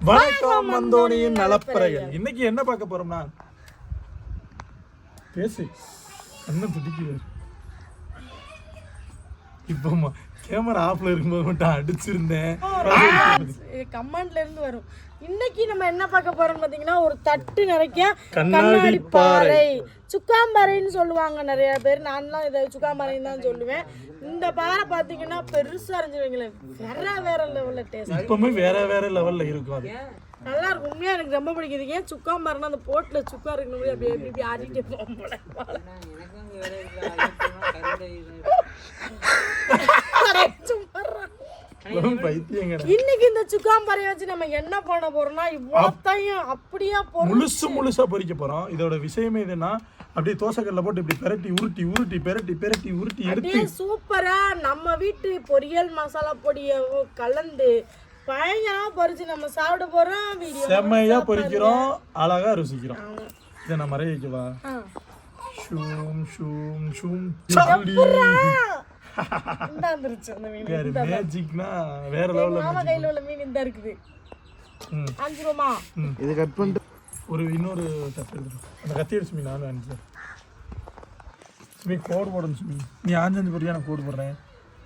வணக்கம் மந்தோனியின் நலப்பறைகள். இன்னைக்கு என்ன பார்க்க போறோம்னா? பேசு. என்ன துடிக்குது. இப்போ கேமரா ஆஃப்ல இருக்கும்போது மட்டும் அடிச்சிருந்தேன். கமெண்ட்ல இருந்து வரும். இன்னைக்கு நம்ம என்ன பார்க்க போறோம் பாத்தீங்கன்னா ஒரு தட்டு நிறைக்க கண்ணாடி பாறை. சுக்காம்பாறைன்னு சொல்லுவாங்க நிறைய பேர். நான்லாம் இதை சுக்காம்பாறைன்னு தான் சொல்லுவேன். இந்த பாறை பாத்தீங்கன்னா பெருசா இருந்துச்சுங்களேன் வேற வேற லெவல்ல டேஸ்ட் இப்பவுமே வேற வேற லெவல்ல இருக்கும் அது. நல்லா இருக்கும். உண்மையா எனக்கு ரொம்ப பிடிக்குது. ஏன் சுக்காம்பாறைன்னா அந்த போட்ல சுக்கா இருக்கணும் அப்படியே இப்படி ஆடிட்டே போகும் போல. பைத்தியங்கடா. இன்னைக்கு இந்த சுக்காம்பாறையை வச்சு நம்ம என்ன பண்ண போறோம்னா இவ்வளோத்தையும் அப்படியே முழுசு முழுசா பொரிக்க போறோம். இதோட விஷயமே என்னன்னா அப்படியே தோசைக்கல்ல போட்டு இப்படி பெரட்டி உருட்டி உருட்டி பெரட்டி பெரட்டி உருட்டி எடுத்து. சூப்பரா நம்ம வீட்டு பொரியல் மசாலா பொடியை கலந்து பயங்கரமா பொரிச்சு நம்ம சாப்பிட போறோம். வீடியோ செம்மையா பொரிக்கிறோம் அழகா ருசிக்கிறோம். இதை நான் மறைய வைக்கவா ஷூம் ஷூம் ஷூம். சில்லி இந்த வந்துருச்சு அந்த மீன். வேற மேஜிக்னா வேற லெவல்ல மாமா கையில உள்ள மீன் இந்த இருக்குது. ம். அஞ்சு ரூபா இது கட் பண்ணிட்டு. ஒரு இன்னொரு தட்டு எடுத்துரும் அந்த கத்தி சுமி நானும் அனுப்பிச்சு சுமி கோடு போடணும் சுமி. நீ ஆஞ்சஞ்சு பொரியா நான் கோடு போடுறேன்.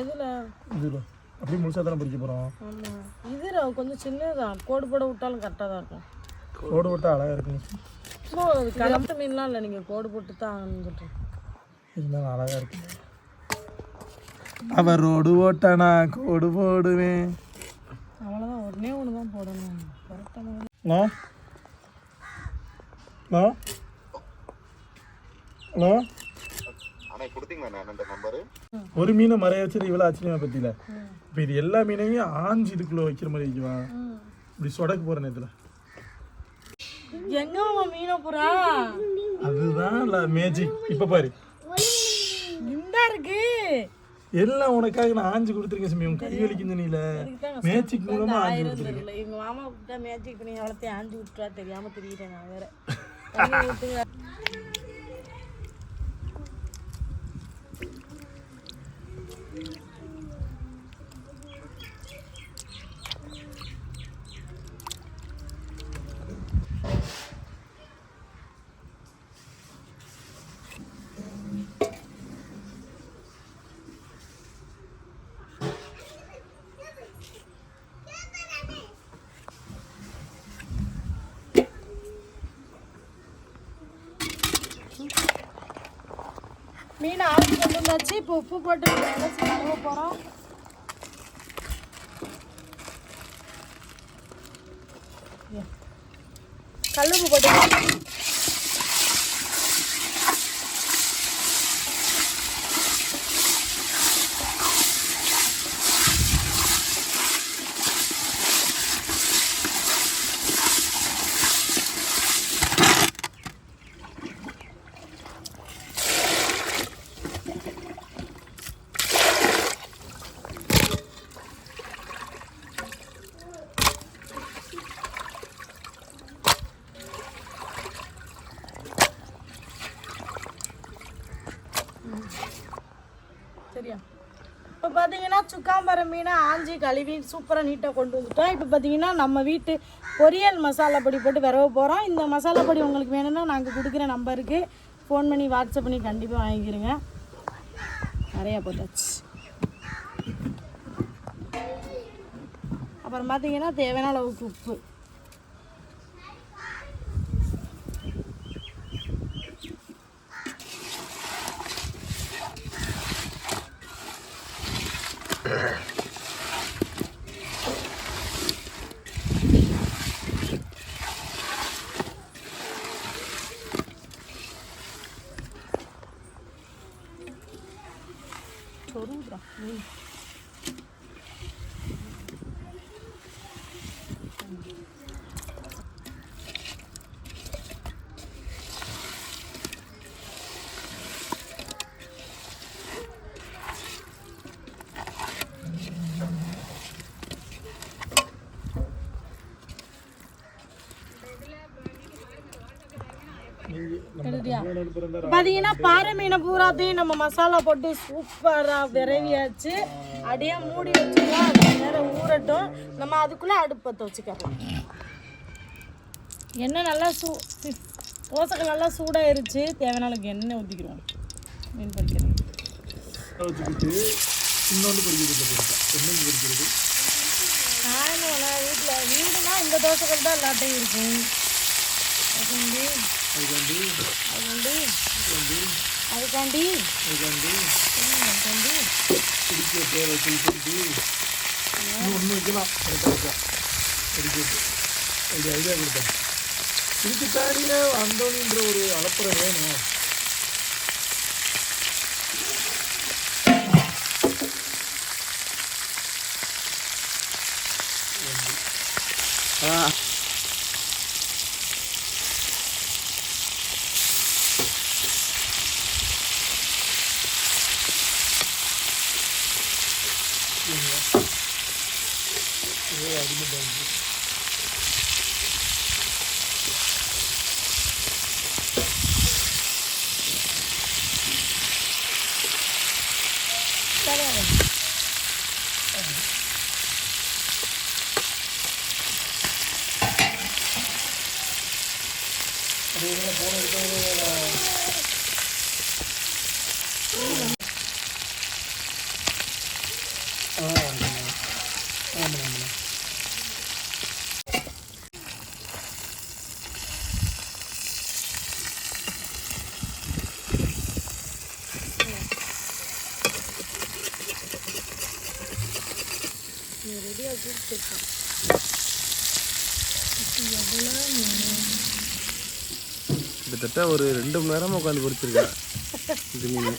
எதுல இது அப்படியே முழுசா தானே பொரிக்க போறோம். ஆமா. இது கொஞ்சம் சின்னதுதான். கோடு போட விட்டாலும் கரெக்டாக தான் இருக்கும். கோடு போட்டா அழகா இருக்கும். கலந்த மீன்லாம் இல்லை. நீங்கள் கோடு போட்டு தான் இருந்தாலும் அழகா இருக்கு அவரோடு ஓட்டானா கோடு போடுவேன். அவ்வளோதான் ஒன்றே ஒன்று தான் போடணும் கரெக்டாக ஹலோ? ஹலோ? ஹலோ? ஆனா கொடுத்தீங்களா நான் அந்த நம்பரு? ஒரு மீனை மறைய வச்சது இவ்வளோ ஆச்சரியமா பத்தியில. இப்போ இது எல்லா மீனையும் ஆஞ்சு இதுக்குள்ள வைக்கிற மாதிரி வைக்குவா இப்படி சொடக்கு போற நேரத்துல எங்க மீனை புறா? அதுதான் மேஜிக் இப்ப பாரு. இருக்கு. எல்லாம் உனக்காக நான் ஆஞ்சு கொடுத்துருக்கேன் சாமி. உன் கை வலிக்குது நீல. மேஜிக் மூலமா ஆஞ்சு கொடுத்துருக்கேன். எங்க மாமா தான் மேஜிக் பண்ணி எவ்வளோத்தையும் ஆஞ்சு விட்டுறா தெரியாம தெரியிட்டேன் நான் வேற. தண்ணி ஊத்துங்க. மீன் கொண்டு வந்தாச்சு? இப்போ உப்பு போட்டு அலசி கழுவ போகிறோம் கல்லுப்பு போட்டு சரியா? இப்போ பார்த்தீங்கன்னா சுக்காம்பரம் மீனை ஆஞ்சி கழுவி சூப்பராக நீட்டாக கொண்டு வந்துட்டோம். இப்போ பார்த்தீங்கன்னா நம்ம வீட்டு பொரியல் மசாலா பொடி போட்டு விரவ போகிறோம் இந்த மசாலா பொடி உங்களுக்கு வேணும்னா நாங்கள் கொடுக்குற நம்பருக்கு ஃபோன் பண்ணி வாட்ஸ்அப் பண்ணி கண்டிப்பாக வாங்கிக்கிறேங்க. நிறையா போட்டாச்சு. அப்புறம் பார்த்தீங்கன்னா தேவையான அளவுக்கு உப்பு. 저러더라. 응. பாத்தீங்கன்னா பாறை மீனை பூராத்தையும் நம்ம மசாலா போட்டு சூப்பரா விரவியாச்சு. அப்படியே மூடி வச்சுக்கலாம் நேரம் ஊறட்டும். நம்ம அதுக்குள்ளே அடுப்பத்தை வச்சுக்கலாம் எண்ணெய் நல்லா சூ தோசைகள் நல்லா சூடாயிருச்சு. தேவையான அளவுக்கு எண்ணெய் ஊற்றிக்கிறோம் மீன் இன்னொன்று நான் வீட்டில் வீடுனா இந்த தோசைகள் தான் எல்லாத்தையும் இருக்கும். அதுக்காண்டி? அதுக்காண்டி? அதுக்காண்டி? அதுக்காண்டி? அதுக்காண்டி? பிடிக்க பேரை வச்சுக்கிட்டு ஒன்று வைக்கலாம். கரெக்டாக பிடிக்கிறது ஐடியா ஐடியா கொடுத்தேன். இதுக்கு தானியே அந்தோனின்ற ஒரு அலப்புறம் வேணும். ஆ ஆமாம் ஆமாம் கிட்டத்தட்ட ஒரு ரெண்டு மணி நேரமா உட்காந்து பொறிச்சிருக்கேன் இது மீன்.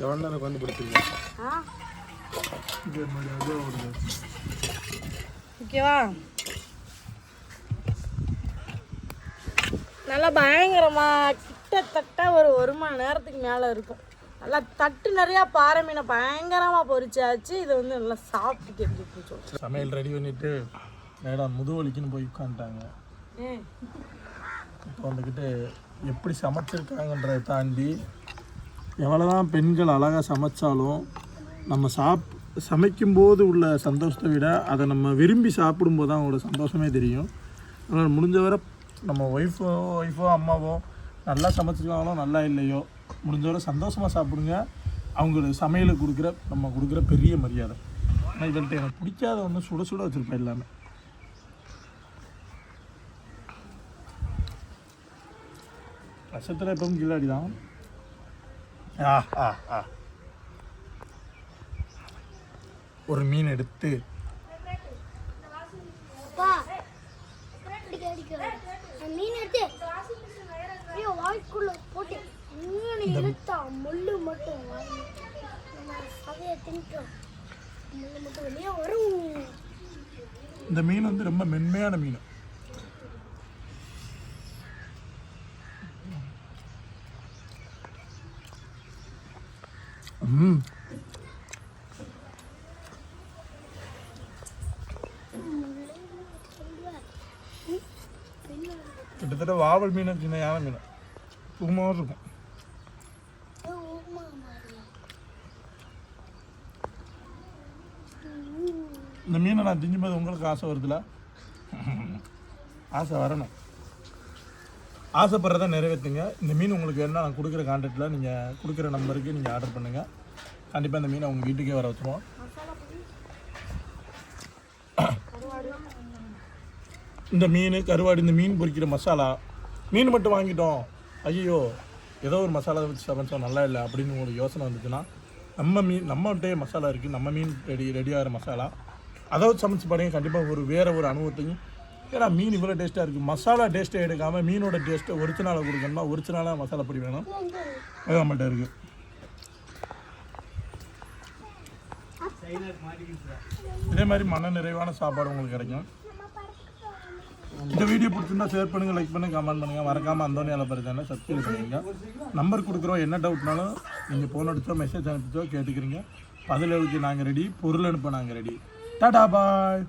எவ்வளோ நேரம் உட்காந்து ஒரு ஓகேவா? நல்லா பயங்கரமா கிட்டத்தட்ட ஒரு ஒரு மணி நேரத்துக்கு மேலே இருக்கும். நல்லா தட்டு நிறையா பாறை மீனை பயங்கரமாக பொரிச்சாச்சு இது வந்து நல்லா சாப்பிட்டு தெரிஞ்சு சமையல் ரெடி பண்ணிட்டு மேடம் முதுவலிக்குன்னு போய் உட்காந்துட்டாங்க. ம். இப்போ வந்துக்கிட்டு எப்படி சமைச்சிருக்காங்கன்றதை தாண்டி எவ்வளோ தான் பெண்கள் அழகாக சமைச்சாலும் நம்ம சாப் சமைக்கும்போது உள்ள சந்தோஷத்தை விட அதை நம்ம விரும்பி சாப்பிடும்போது தான் அவங்களோட சந்தோஷமே தெரியும். அதனால் முடிஞ்ச வரை நம்ம ஒய்ஃபோ ஒய்ஃபோ அம்மாவோ நல்லா சமைச்சிருக்காங்களோ நல்லா இல்லையோ முடிஞ்சவரை சந்தோஷமாக சாப்பிடுங்க. அவங்களுக்கு சமையலுக்கு கொடுக்குற நம்ம கொடுக்குற பெரிய மரியாதை. ஆனால் இவள்கிட்ட எனக்கு பிடிக்காத ஒன்று சுட சுட வச்சுருப்பேன் எல்லாமே. ரசத்தில் எப்பவும் கில்லாடி தான் ஒரு மீன் எடுத்து இந்த மீன் வந்து ரொம்ப மென்மையான மீன். கிட்டத்தட்ட வாவல் மீன் சின்ன யானை மீன். சுகமாக இருக்கும். இந்த மீனை நான் திஞ்சும்போது உங்களுக்கு ஆசை வருதுல? ஆசை வரணும். ஆசைப்படுறத நிறைவேற்றுங்க இந்த மீன் உங்களுக்கு வேணால் நான் கொடுக்குற கான்டாக்டில் நீங்கள் கொடுக்குற நம்பருக்கு நீங்கள் ஆர்டர் பண்ணுங்கள் கண்டிப்பாக இந்த மீனை உங்கள் வீட்டுக்கே வர வச்சுருவோம். இந்த மீன் கருவாடு இந்த மீன் பொரிக்கிற மசாலா மீன் மட்டும் வாங்கிட்டோம். ஐயோ ஏதோ ஒரு மசாலா வச்சு சமைச்சோம் நல்லா இல்லை அப்படின்னு உங்களுக்கு யோசனை வந்துச்சுன்னா நம்ம மீன் நம்மகிட்டே மசாலா இருக்குது நம்ம மீன் ரெடி ரெடி ஆகிற மசாலா. அதை வச்சு சமைச்சு பாருங்க கண்டிப்பாக ஒரு வேறு ஒரு அனுபவத்தையும். ஏன்னா மீன் இவ்வளோ டேஸ்ட்டாக இருக்குது மசாலா டேஸ்ட்டை எடுக்காமல் மீனோட டேஸ்ட்டை ஒரிஜினலாக கொடுக்கணுமா ஒரிஜினலாக மசாலா பொடி வேணும். அது இருக்குது இதே மாதிரி மன நிறைவான சாப்பாடு உங்களுக்கு கிடைக்கும். இந்த வீடியோ பிடிச்சிருந்தா ஷேர் பண்ணுங்க லைக் பண்ணுங்க கமெண்ட் பண்ணுங்க. மறக்காம அந்தோனி அலப்பற சேனல் சப்ஸ்கிரைப் பண்ணுங்க. நம்பர் கொடுக்குறோம் என்ன டவுட்னாலும் நீங்கள் ஃபோன் அடிச்சோ மெசேஜ் அனுப்பிச்சோ கேட்டுக்கிறீங்க. பதில் எழுதி நாங்கள் ரெடி பொருள் அனுப்ப நாங்கள் ரெடி டாடா பாய்